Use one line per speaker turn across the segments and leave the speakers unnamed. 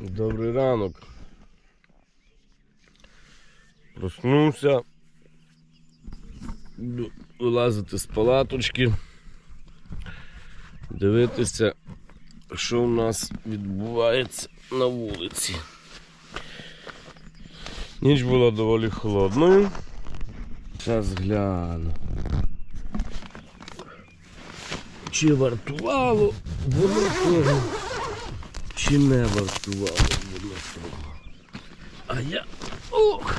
Добрий ранок. Проснувся. Вилазити з палаточки. Дивитися, що в нас відбувається на вулиці. Ніч була доволі холодною. Зараз гляну. Чи вартувало воно того? Не вартувало воно того? А я. Ох!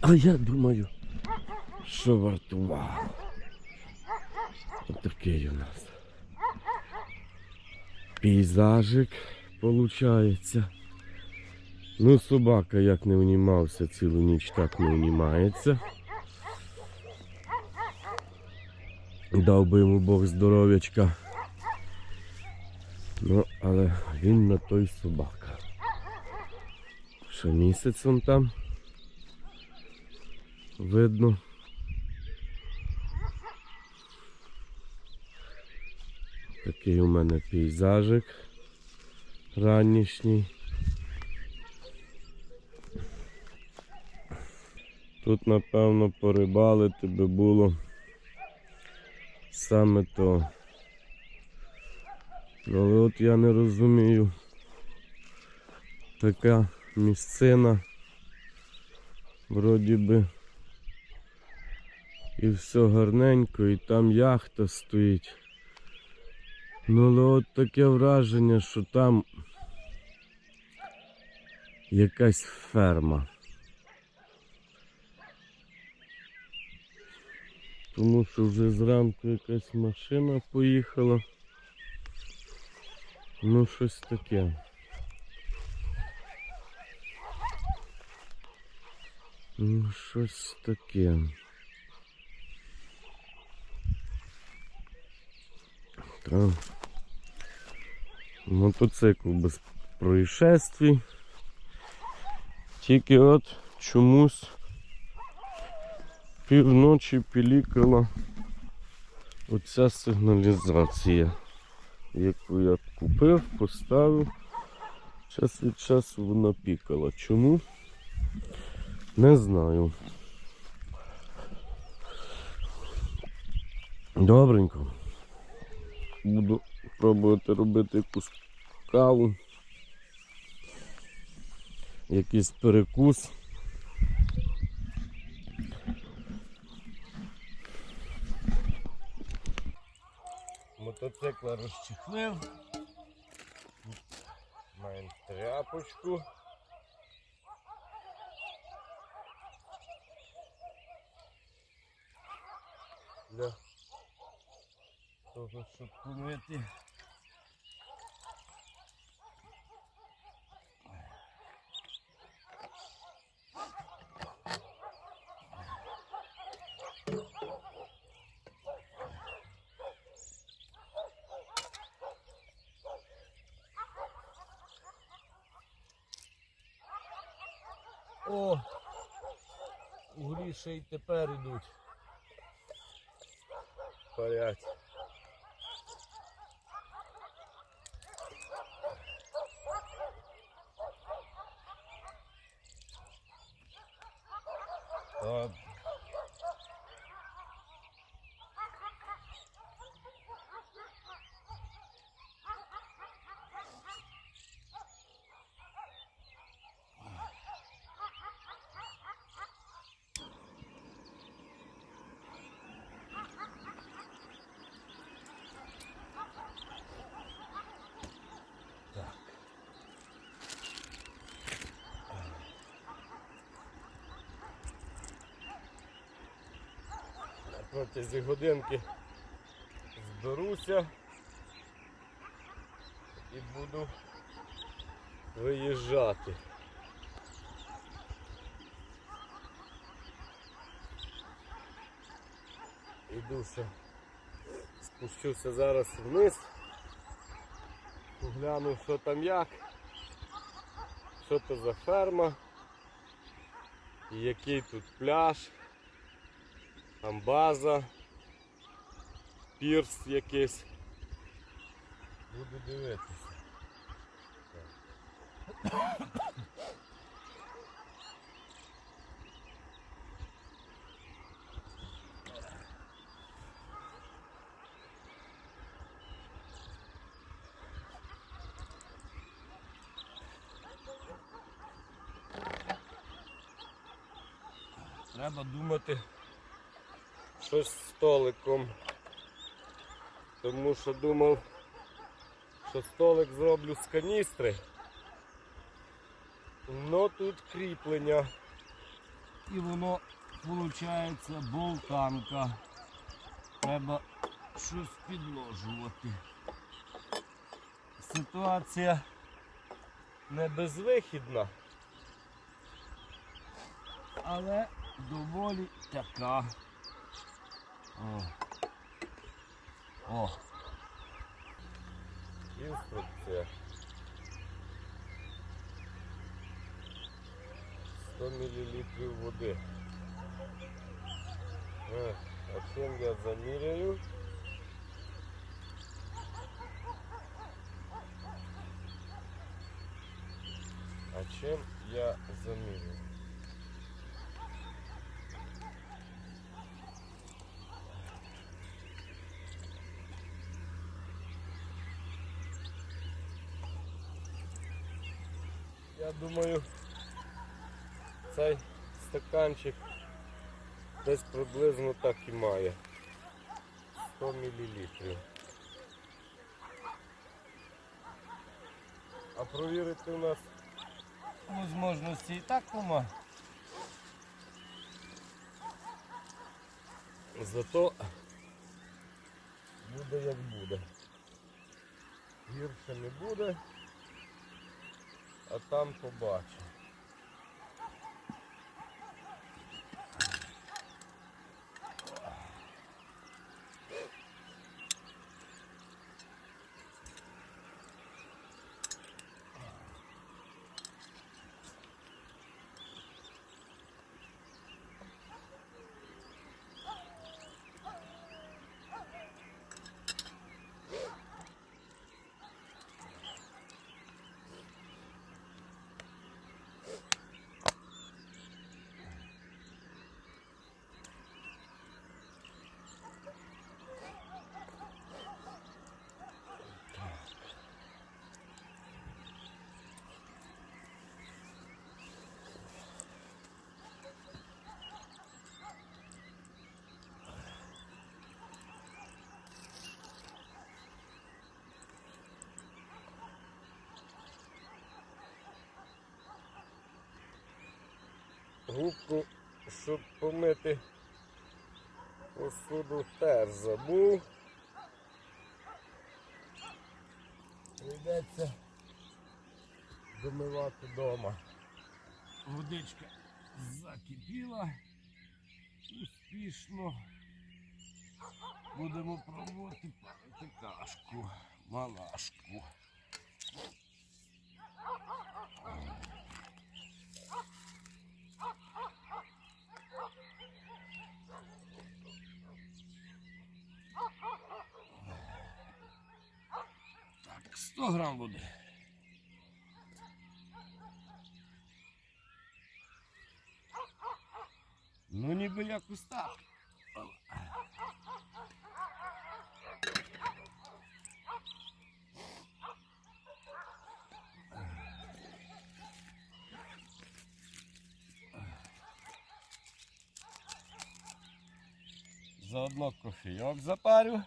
А я думаю, що вартувало. Отакий у нас. Пейзажик получається. Ну, собака як не унімався цілу ніч, так не унімається. Дав би йому Бог здоров'ячка. Ну, але він на той собака. Ще місяць он там. Видно. Такий у мене пейзажик ранішній. Тут, напевно, порибалити би було саме то. Але от я не розумію. Така місцина. Вроді би. І все гарненько, і там яхта стоїть. Ну але от таке враження, що там якась ферма. Тому що вже зранку якась машина поїхала. Ну, щось таке. Ну, щось таке. Так. Мотоцикл без происшествий. Тільки от чомусь півночі пілікала оця сигналізація, яку я купив, поставив. Час від часу вона пікала. Чому? Не знаю. Добренько. Буду пробувати робити якусь каву. Якийсь перекус. Мотоцикла розчехлив. Маємо тряпочку. Для того, щоб помити. О! Углі ще й тепер йдуть. Парять. Так. На протязі годинки зберуся і буду виїжджати. Ідуся, спущуся зараз вниз, погляну, що там як, що то за ферма, який тут пляж. Там база, пірс якийсь. Буду дивитися. Треба думати щось з столиком. Тому що думав, що столик зроблю з каністри. Но тут кріплення. І воно виходить болтанка. Треба щось підложувати. Ситуація не безвихідна, але доволі така. О. О. Інструкція. 100 мл води. Е, А чим я заміряю? А чим я заміряю? Я думаю, цей стаканчик десь приблизно так і має. 100 мл. А провірити у нас можливості і так нема. Зато буде як буде. Гірше не буде, а там побачимо. Губку, щоб помити посуду, теж забув. Прийдеться домивати вдома. Водичка закипіла успішно. Будемо пробувати парити кашку, малашку. Так, 100 грам води. Ну ніби якось так. Заодно кофійок запарю.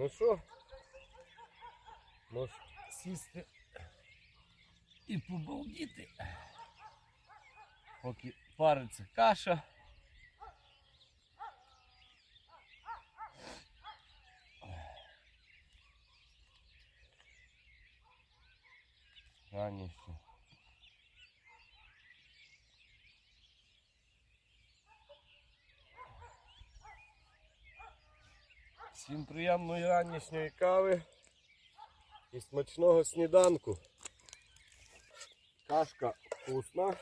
Ну що? Можеш сісти і побалдіти. Поки париться каша. Раніше. Всім приємної ранішньої кави і смачного сніданку. Кашка вкусна.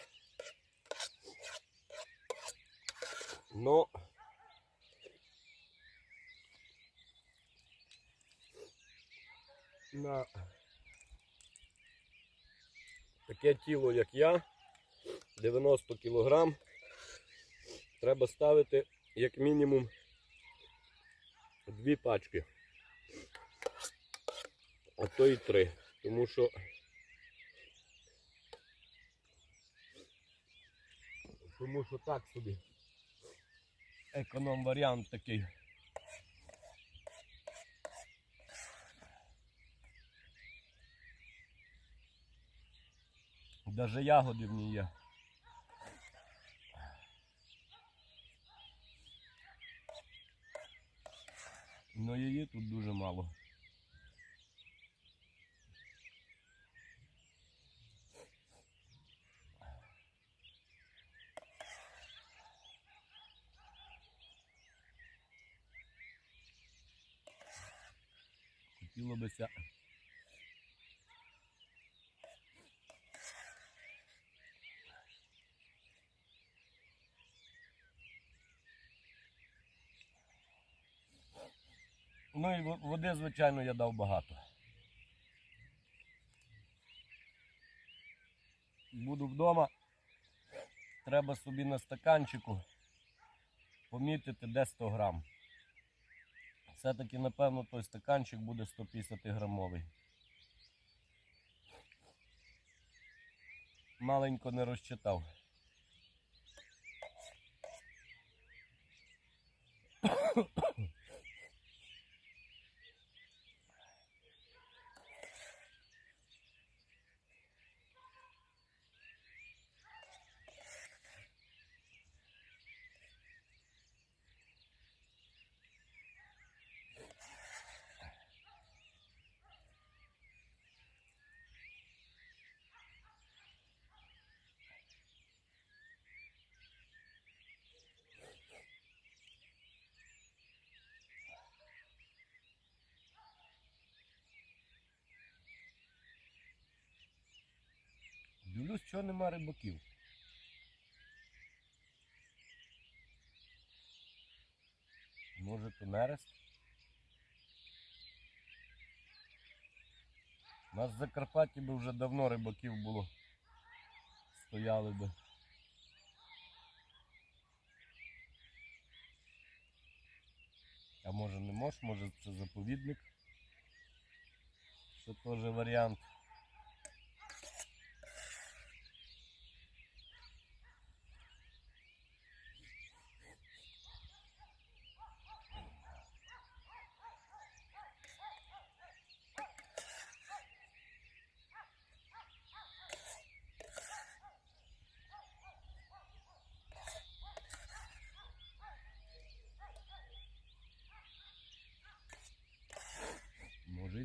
Но на таке тіло, як я, 90 кг, треба ставити як мінімум дві пачки. А то і три. Тому що тому що так собі. Економ варіант такий. Даже ягоди в ній є. Но її тут дуже мало. Хотіло бися. Ну і води, звичайно, я дав багато. Буду вдома. Треба собі на стаканчику помітити, де 100 грам. Все-таки, напевно, той стаканчик буде 150 грамовий. Маленько не розчитав. Дивлюсь, що нема рибаків. Може то нерест? У нас в Закарпатті би вже давно рибаків було. Стояли би. А може не мож, може це заповідник. Що теж варіант.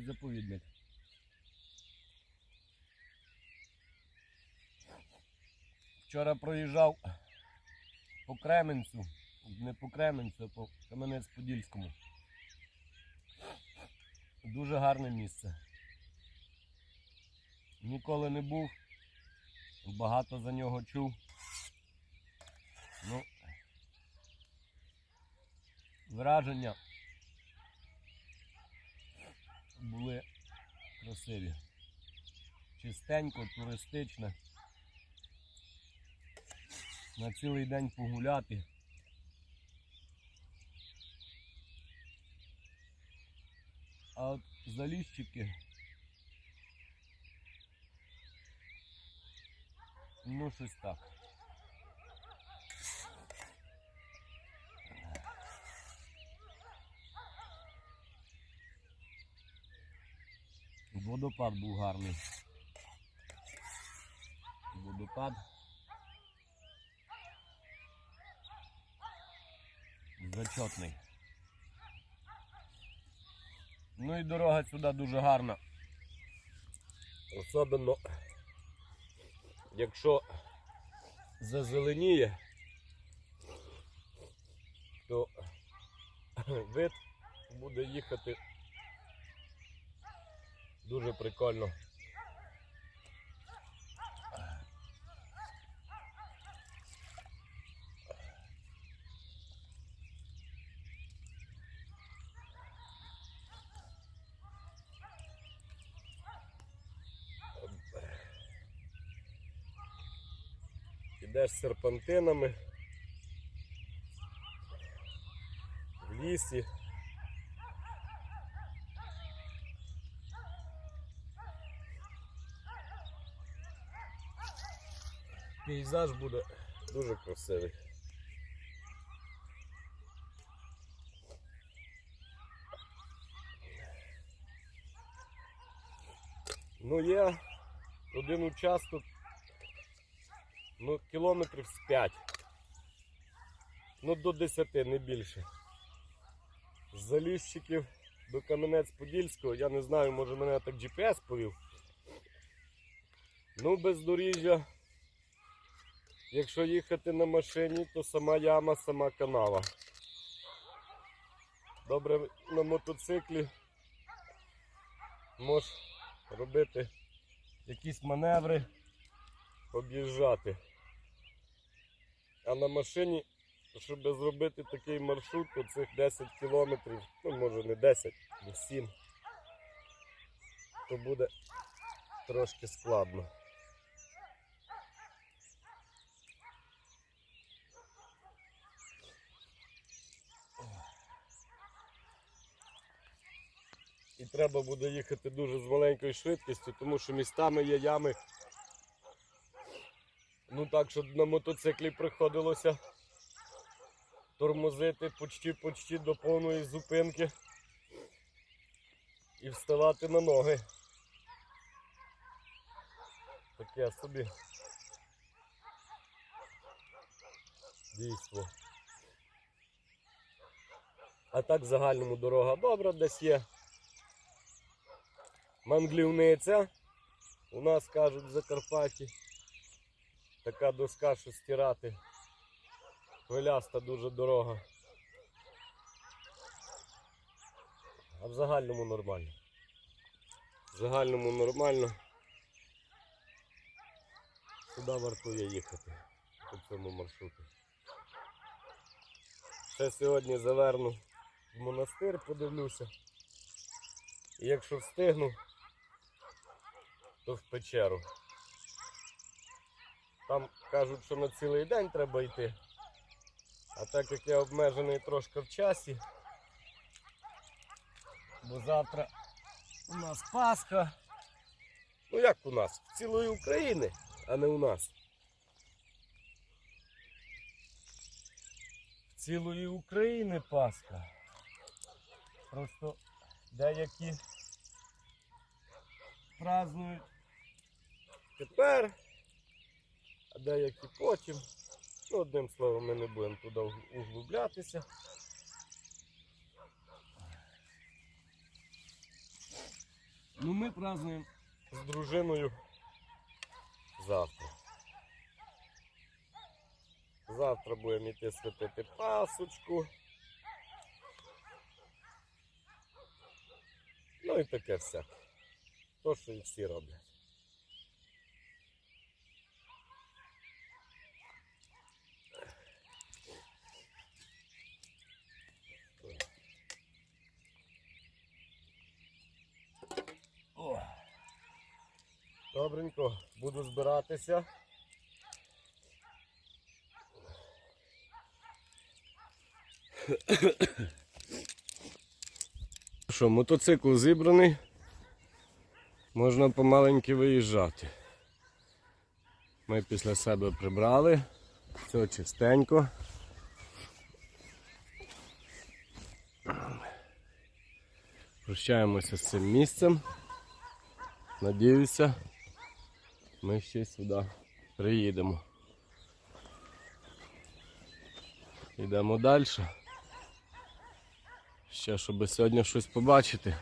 І заповідник. Вчора проїжджав по Кременцю, не по Кременцю, а по Кам'янець-Подільському. Дуже гарне місце. Ніколи не був, багато за нього чув. Ну, враження красиві. Чистенько, туристичне. На цілий день погуляти. А от заліщики. Ну, щось так. Водопад був гарний. Водопад. Зачетний. Ну і дорога сюди дуже гарна. Особливо, якщо зазеленіє, то вид буде їхати дуже прикольно. Ідеш серпантинами в лісі. Пейзаж буде дуже красивий. Ну є один участок, ну кілометрів з 5. Ну до 10, не більше. З Заліщиків до Кам'янець-Подільського, я не знаю, може мене так GPS повів. Ну, бездоріжжя Якщо їхати на машині, то сама яма, сама канава. Добре на мотоциклі можеш робити якісь маневри, об'їжджати. А на машині, щоб зробити такий маршрут, то цих 10 кілометрів, ну може не 10, не 7, то буде трошки складно. Треба буде їхати дуже з маленькою швидкістю, тому що містами є ями. Ну так, щоб на мотоциклі приходилося тормозити почти-почти до повної зупинки і вставати на ноги. Таке собі дійство. А так в загальному дорога добра десь є манглівниця. У нас кажуть в Закарпатті. Така доска, що стирати. Хвиляста дуже дорога. А в загальному нормально. В загальному нормально. Сюди вартує їхати по цьому маршруту. Ще сьогодні заверну в монастир, подивлюся. І якщо встигну, то в печеру. Там кажуть, що на цілий день треба йти. А так як я обмежений трошки в часі, бо завтра у нас Пасха. Ну як у нас? В цілої України, а не у нас. В цілої України Пасха. Просто деякі празднують тепер, а деякі потім. Ну, одним словом, ми не будемо туди углублятися. Ну, ми празднуємо з дружиною завтра. Завтра будемо йти святити пасочку. Ну і таке все. То, що і всі роблять. Добренько, буду збиратися. Що, мотоцикл зібраний, можна помаленьки виїжджати. Ми після себе прибрали, все чистенько. Прощаємося з цим місцем. Надіюся, ми ще сюди приїдемо. Йдемо далі. Ще, щоб сьогодні щось побачити.